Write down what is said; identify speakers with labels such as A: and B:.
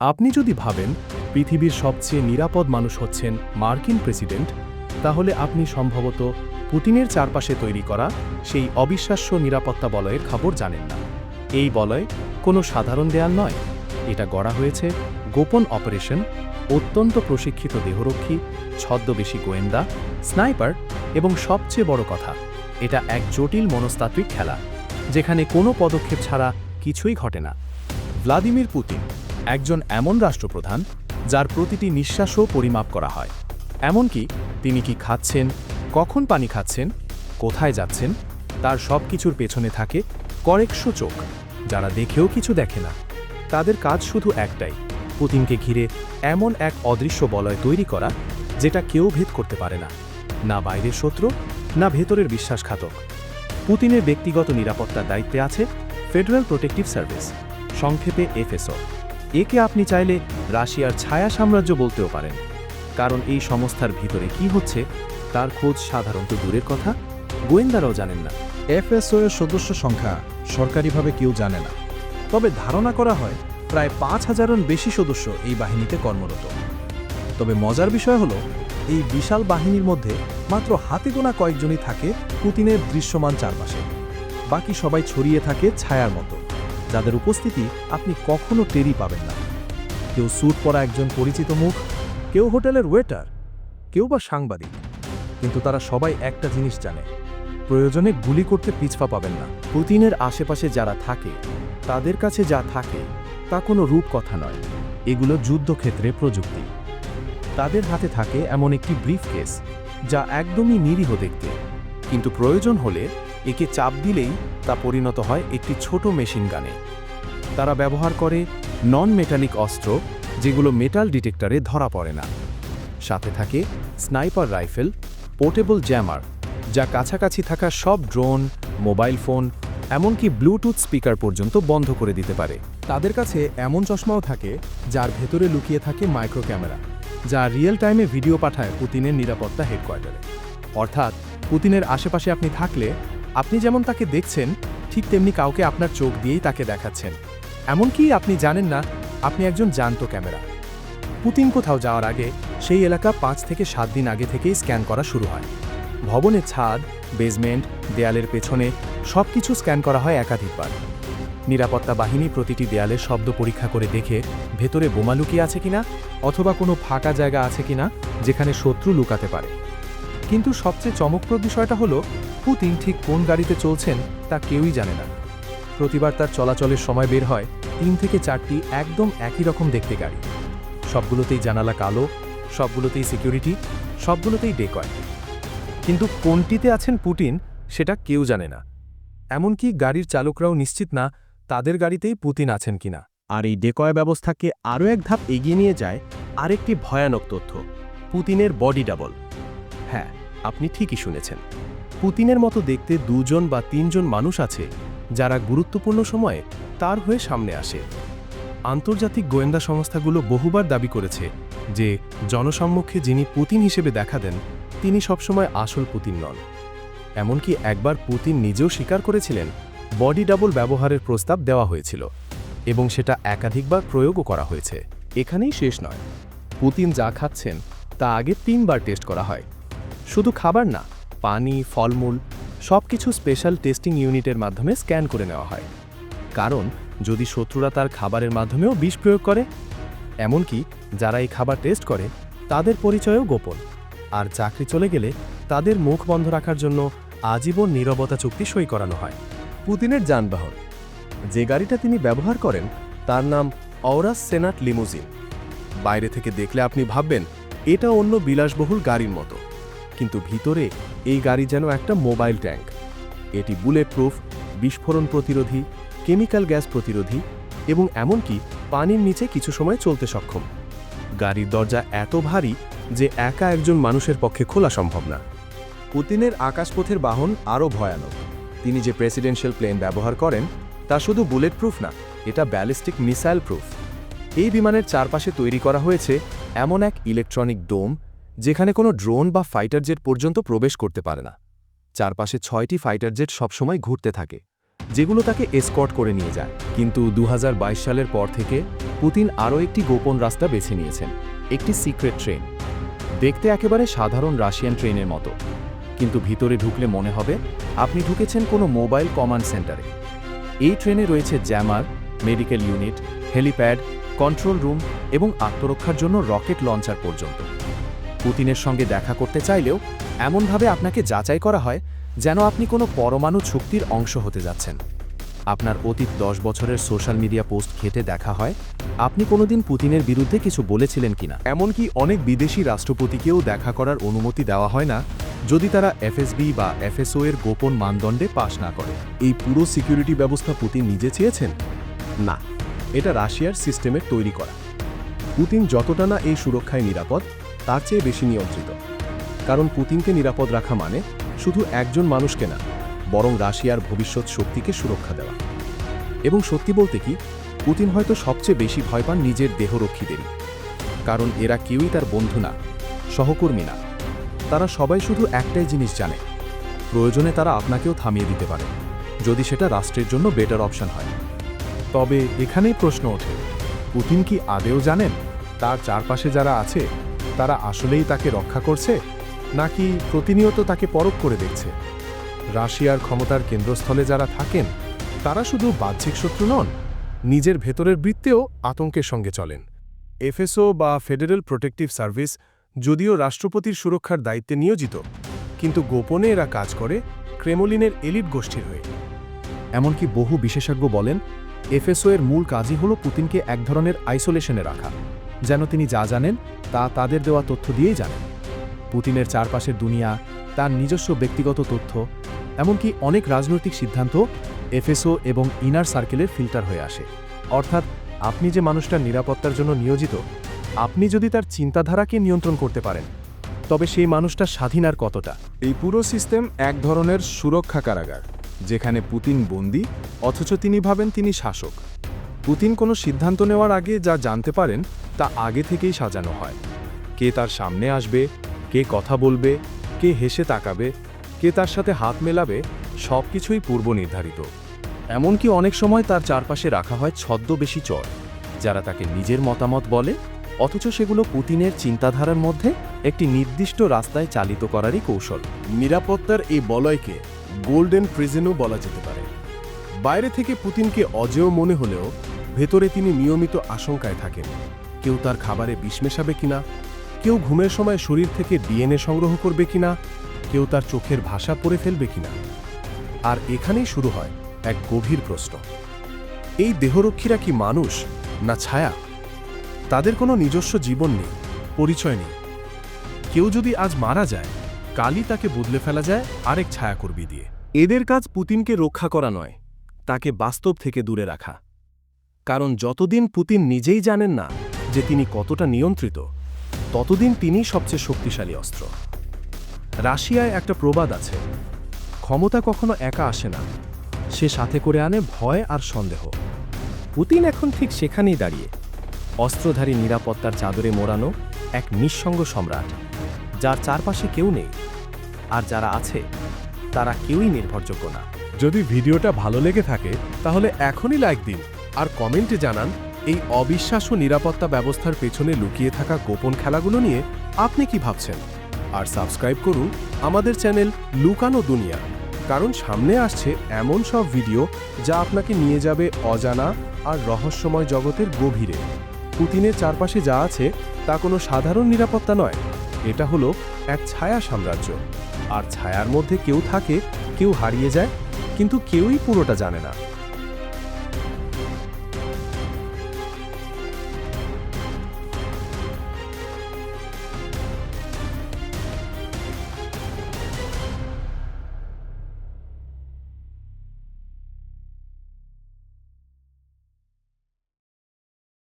A: আপনি যদি ভাবেন পৃথিবীর সবচেয়ে নিরাপদ মানুষ হচ্ছেন মার্কিন প্রেসিডেন্ট, তাহলে আপনি সম্ভবত পুতিনের চারপাশে তৈরি করা সেই অবিশ্বাস্য নিরাপত্তা বলয়ের খবর জানেন না। এই বলয় কোনো সাধারণ দেয়াল নয়। এটা গড়া হয়েছে গোপন অপারেশন, অত্যন্ত প্রশিক্ষিত দেহরক্ষী, ছদ্মবেশী গোয়েন্দা, স্নাইপার এবং সবচেয়ে বড় কথা, এটা এক জটিল মনস্তাত্ত্বিক খেলা, যেখানে কোনো পদক্ষেপ ছাড়া কিছুই ঘটে না। ভ্লাদিমির পুতিন একজন এমন রাষ্ট্রপ্রধান যার প্রতিটি নিঃশ্বাসও পরিমাপ করা হয়। এমনকি তিনি কি খাচ্ছেন, কখন পানি খাচ্ছেন, কোথায় যাচ্ছেন, তার সব কিছুর পেছনে থাকে কয়েকশো চোখ, যারা দেখেও কিছু দেখে না। তাদের কাজ শুধু একটাই, পুতিনকে ঘিরে এমন এক অদৃশ্য বলয় তৈরি করা যেটা কেউ ভেদ করতে পারে না না বাইরের শত্রু, না ভেতরের বিশ্বাসঘাতক। পুতিনের ব্যক্তিগত নিরাপত্তার দায়িত্বে আছে ফেডারেল প্রোটেক্টিভ সার্ভিস সংক্ষেপে এফএসও একে আপনি চাইলে রাশিয়ার ছায়া সাম্রাজ্য বলতেও পারেন। কারণ এই সংস্থার ভিতরে কি হচ্ছে, তার খোঁজ সাধারণত দূরের কথা, গোয়েন্দারাও জানেন না।
B: এফএসও এর সদস্য সংখ্যা সরকারিভাবে কেউ জানে না। তবে ধারণা করা হয়, প্রায় পাঁচ হাজারের বেশি সদস্য এই বাহিনীতে কর্মরত। তবে মজার বিষয় হলো, এই বিশাল বাহিনীর মধ্যে মাত্র হাতে গোনা কয়েকজনই থাকে পুতিনের দৃশ্যমান চারপাশে। বাকি সবাই ছড়িয়ে থাকে ছায়ার মতো। যাদের উপস্থিতি আপনি কখনো টেরই পাবেন না। কেউ স্যুট পরা একজন পরিচিত মুখ, কেউ হোটেলের ওয়েটার, কেউ বা সাংবাদিক। কিন্তু তারা সবাই একটা জিনিস জানে, প্রয়োজনে গুলি করতে পিছপা পাবেন না।
A: পুতিনের আশেপাশে যারা থাকে, তাদের কাছে যা থাকে, তা কোনো রূপকথা নয়। এগুলো যুদ্ধক্ষেত্রে প্রযুক্তি। তাদের হাতে থাকে এমন একটি ব্রিফকেস, যা একদমই নিরীহ দেখতে। কিন্তু প্রয়োজন হলে একে চাপ দিলেই তা পরিণত হয় একটি ছোট মেশিন গানে। তারা ব্যবহার করে নন মেটালিক অস্ত্র যেগুলো মেটাল ডিটেক্টরে ধরা পড়ে না। সাথে থাকে স্নাইপার রাইফেল পোর্টেবল জ্যামার যা কাছাকাছি থাকা সব ড্রোন মোবাইল ফোন এমনকি ব্লুটুথ স্পিকার পর্যন্ত বন্ধ করে দিতে পারে।
B: তাদের কাছে এমন চশমাও থাকে যার ভেতরে লুকিয়ে থাকে মাইক্রো ক্যামেরা যা রিয়েল টাইমে ভিডিও পাঠায় পুতিনের নিরাপত্তা হেডকোয়ার্টারে
A: অর্থাৎ পুতিনের আশেপাশে আপনি থাকলে আপনি যেমন তাকে দেখছেন, ঠিক তেমনি কাউকে আপনার চোখ দিয়েই তাকে দেখাচ্ছেন। এমনকি আপনি জানেন না, আপনি একজন জানত ক্যামেরা। পুতিন কোথাও যাওয়ার আগে সেই এলাকা পাঁচ থেকে সাত দিন আগে থেকেই স্ক্যান করা শুরু হয়। ভবনের ছাদ বেসমেন্ট দেয়ালের পেছনে সব কিছু স্ক্যান করা হয় একাধিকবার। নিরাপত্তা বাহিনী প্রতিটি দেয়ালের শব্দ পরীক্ষা করে দেখে ভেতরে বোমা লুকিয়ে আছে কিনা, অথবা কোনো ফাঁকা জায়গা আছে কিনা, যেখানে শত্রু লুকাতে পারে। কিন্তু সবচেয়ে চমকপ্রদ বিষয়টা হলো, পুতিন ঠিক কোন গাড়িতে চলছেন তা কেউই জানে না। প্রতিবার তার চলাচলের সময় বের হয়, তিন থেকে চারটি একদম একই রকম দেখতে গাড়ি। সবগুলোতেই জানালা কালো, সবগুলোতেই সিকিউরিটি, সবগুলোতেই ডেকয়। কিন্তু কোনটিতে আছেন পুটিন সেটা কেউ জানে না। এমনকি গাড়ির চালকরাও নিশ্চিত না তাদের গাড়িতেই পুতিন আছেন কিনা।
B: আর এই ডেকয় ব্যবস্থাকে আরও এক ধাপ এগিয়ে নিয়ে যায়
A: আরেকটি ভয়ানক তথ্য, পুতিনের বডি ডাবল। হ্যাঁ আপনি ঠিকই শুনেছেন। পুতিনের মতো দেখতে দুজন বা তিনজন মানুষ আছে যারা গুরুত্বপূর্ণ সময়ে তার হয়ে সামনে আসে। আন্তর্জাতিক গোয়েন্দা সংস্থাগুলো বহুবার দাবি করেছে যে, জনসম্মুখে যিনি পুতিন হিসেবে দেখা দেন, তিনি সবসময় আসল পুতিন নন। এমনকি একবার পুতিন নিজেও স্বীকার করেছিলেন, বডি ডাবল ব্যবহারের প্রস্তাব দেওয়া হয়েছিল এবং সেটা একাধিকবার প্রয়োগও করা হয়েছে। এখানেই শেষ নয়। পুতিন যা খাচ্ছেন, তা আগে তিনবার টেস্ট করা হয়। শুধু খাবার না, পানি, ফলমূল সব কিছু স্পেশাল টেস্টিং ইউনিটের মাধ্যমে স্ক্যান করে নেওয়া হয়। কারণ, যদি শত্রুরা তার খাবারের মাধ্যমেও বিষ প্রয়োগ করে, এমনকি যারা এই খাবার টেস্ট করে, তাদের পরিচয়ও গোপন। আর চাকরি চলে গেলে তাদের মুখ বন্ধ রাখার জন্য আজীবন নীরবতা চুক্তি সই করানো হয়। পুতিনের যানবাহন। যে গাড়িটা তিনি ব্যবহার করেন, তার নাম অরাস সেনাট লিমুজিন বাইরে থেকে দেখলে আপনি ভাববেন, এটা অন্য বিলাসবহুল গাড়ির মতো। কিন্তু ভিতরে এই গাড়ি যেন একটা মোবাইল ট্যাঙ্ক। এটি বুলেট প্রুফ বিস্ফোরণ প্রতিরোধী, কেমিক্যাল গ্যাস প্রতিরোধী এবং এমনকি পানির নিচে কিছু সময় চলতে সক্ষম। গাড়ির দরজা এত ভারী যে একা একজন মানুষের পক্ষে খোলা সম্ভব না।
B: পুতিনের আকাশপথের বাহন আরও ভয়ানক। তিনি যে প্রেসিডেন্সিয়াল প্লেন ব্যবহার করেন, তা শুধু বুলেট প্রুফ না, এটা ব্যালিস্টিক মিসাইল প্রুফ এই বিমানের চারপাশে তৈরি করা হয়েছে এমন এক ইলেকট্রনিক ডোম যেখানে কোনো ড্রোন বা ফাইটার জেট পর্যন্ত প্রবেশ করতে পারে না। চারপাশে ছয়টি ফাইটার জেট সবসময় ঘুরতে থাকে,
A: যেগুলো তাকে এসকর্ট করে নিয়ে যায়। কিন্তু দু হাজার বাইশ সালের পর থেকে পুতিন আরও একটি গোপন রাস্তা বেছে নিয়েছেন, একটি সিক্রেট ট্রেন। দেখতে একেবারে সাধারণ রাশিয়ান ট্রেনের মতো। কিন্তু ভিতরে ঢুকলে মনে হবে আপনি ঢুকেছেন কোনো মোবাইল কমান্ড সেন্টারে। এই ট্রেনে রয়েছে jammer, medical unit, helipad, control room এবং আত্মরক্ষার জন্য রকেট লঞ্চার পর্যন্ত। পুতিনের সঙ্গে দেখা করতে চাইলেও এমনভাবে আপনাকে যাচাই করা হয় যেন আপনি কোনো পরমাণু শক্তির অংশ হতে যাচ্ছেন। আপনার অতীত দশ বছরের সোশ্যাল মিডিয়া পোস্ট ঘেটে দেখা হয়, আপনি কোনোদিন পুতিনের বিরুদ্ধে কিছু বলেছিলেন কিনা? এমনকি অনেক বিদেশি রাষ্ট্রপতিকেও দেখা করার অনুমতি দেওয়া হয় না, যদি তারা এফএসবি বা এফএসও এর গোপন মানদণ্ডে পাশ না করে। এই পুরো সিকিউরিটি ব্যবস্থা পুতিন নিজে চেয়েছেন? না, এটা রাশিয়ার সিস্টেমের তৈরি করা। পুতিন যতটা না এই সুরক্ষায় নিরাপদ তার চেয়ে বেশি নিয়ন্ত্রিত। কারণ পুতিনকে নিরাপদ রাখা মানে শুধু একজন মানুষকে না, বরং রাশিয়ার ভবিষ্যৎ শক্তিকে সুরক্ষা দেওয়া। এবং সত্যি বলতে কি, পুতিন হয়তো সবচেয়ে বেশি ভয় পান নিজের দেহরক্ষীদেরই। কারণ এরা কেউই তার বন্ধু না, সহকর্মী না। তারা সবাই শুধু একটাই জিনিস জানে, প্রয়োজনে তারা আপনাকেও থামিয়ে দিতে পারে, যদি সেটা রাষ্ট্রের জন্য বেটার অপশন হয়। তবে এখানেই প্রশ্ন ওঠে, পুতিন কি আদেও জানেন? তার চারপাশে যারা আছে তারা আসলেই তাকে রক্ষা করছে, নাকি প্রতিনিয়ত তাকে পরখ করে দেখছে? রাশিয়ার ক্ষমতার কেন্দ্রস্থলে যারা থাকেন, তারা শুধু বাহ্যিক শত্রু নন, নিজের ভেতরের বৃত্তেও আতঙ্কের সঙ্গে চলেন। এফএসও বা ফেডারেল প্রোটেক্টিভ সার্ভিস যদিও রাষ্ট্রপতির সুরক্ষার দায়িত্বে নিয়োজিত, কিন্তু গোপনে এরা কাজ করে ক্রেমলিনের এলিট গোষ্ঠীর হয়ে। এমনকি বহু বিশেষজ্ঞ বলেন, এফএসও এর মূল কাজই হল পুতিনকে এক ধরনের আইসোলেশনে রাখা। যেন তিনি যা জানেন তা তাদের দেওয়া তথ্য দিয়েই জানেন। পুতিনের চারপাশের দুনিয়া, তার নিজস্ব ব্যক্তিগত তথ্য, এমনকি অনেক রাজনৈতিক সিদ্ধান্ত এফএসও এবং ইনার সার্কেলের ফিল্টার হয়ে আসে। অর্থাৎ আপনি যে মানুষটার নিরাপত্তার জন্য নিয়োজিত, আপনি যদি তার চিন্তাধারাকে নিয়ন্ত্রণ করতে পারেন, তবে সেই মানুষটা স্বাধীন আর কতটা?
C: এই পুরো সিস্টেম এক ধরনের সুরক্ষা কারাগার, যেখানে পুতিন বন্দী, অথচ তিনি ভাবেন তিনি শাসক। পুতিন কোনো সিদ্ধান্ত নেওয়ার আগে যা জানতে পারেন, তা আগে থেকেই সাজানো হয়। কে তার সামনে আসবে, কে কথা বলবে, কে হেসে তাকাবে, কে তার সাথে হাত মেলাবে সব কিছুই পূর্ব নির্ধারিত।
A: এমনকি অনেক সময় তার চারপাশে রাখা হয় ছদ্মবেশী চর, যারা তাকে নিজের মতামত বলে, অথচ সেগুলো পুতিনের চিন্তাধারার মধ্যে একটি নির্দিষ্ট রাস্তায় চালিত করারই কৌশল। নিরাপত্তার এই বলয়কে গোল্ডেন প্রিজেনও বলা যেতে পারে। বাইরে থেকে পুতিনকে অজেয় মনে হলেও ভেতরে তিনি নিয়মিত আশঙ্কায় থাকেন। কেউ তার খাবারে বিষ মেশাবে কিনা, কেউ ঘুমের সময় শরীর থেকে ডিএনএ সংগ্রহ করবে কিনা, কেউ তার চোখের ভাষা পড়ে ফেলবে কিনা। আর এখানেই শুরু হয় এক গভীর প্রশ্ন। এই দেহরক্ষীরা কি মানুষ না ছায়া? তাদের কোনো নিজস্ব জীবন নেই, পরিচয় নেই। কেউ যদি আজ মারা যায়, কালই তাকে বদলে ফেলা যায় আরেক ছায়াকর্মী দিয়ে। এদের কাজ পুতিনকে রক্ষা করা নয়। তাকে বাস্তব থেকে দূরে রাখা। কারণ যতদিন পুতিন নিজেই জানেন না যে তিনি কতটা নিয়ন্ত্রিত, ততদিন তিনিই সবচেয়ে শক্তিশালী অস্ত্র। রাশিয়ায় একটা প্রবাদ আছে, ক্ষমতা কখনো একা আসে না, সে সাথে করে আনে ভয় আর সন্দেহ। পুতিন এখন ঠিক সেখানেই দাঁড়িয়ে, অস্ত্রধারী নিরাপত্তার চাদরে মোড়ানো এক নিঃসঙ্গ সম্রাট, যার চারপাশে কেউ নেই, আর যারা আছে তারা কেউই নির্ভরযোগ্য না। যদি ভিডিওটা ভালো লেগে থাকে, তাহলে এখনই লাইক দিন আর কমেন্টে জানান, এই অবিশ্বাস্য নিরাপত্তা ব্যবস্থার পেছনে লুকিয়ে থাকা গোপন খেলাগুলো নিয়ে আপনি কি ভাবছেন? আর সাবস্ক্রাইব করুন আমাদের চ্যানেল লুকানো দুনিয়া, কারণ সামনে আসছে এমন সব ভিডিও যা আপনাকে নিয়ে যাবে অজানা আর রহস্যময় জগতের গভীরে। পুতিনের চারপাশে যা আছে তা কোনো সাধারণ নিরাপত্তা নয়, এটা হলো এক ছায়া সাম্রাজ্য। আর ছায়ার মধ্যে কেউ থাকে কেউ হারিয়ে যায় কিন্তু কেউই পুরোটা জানে না।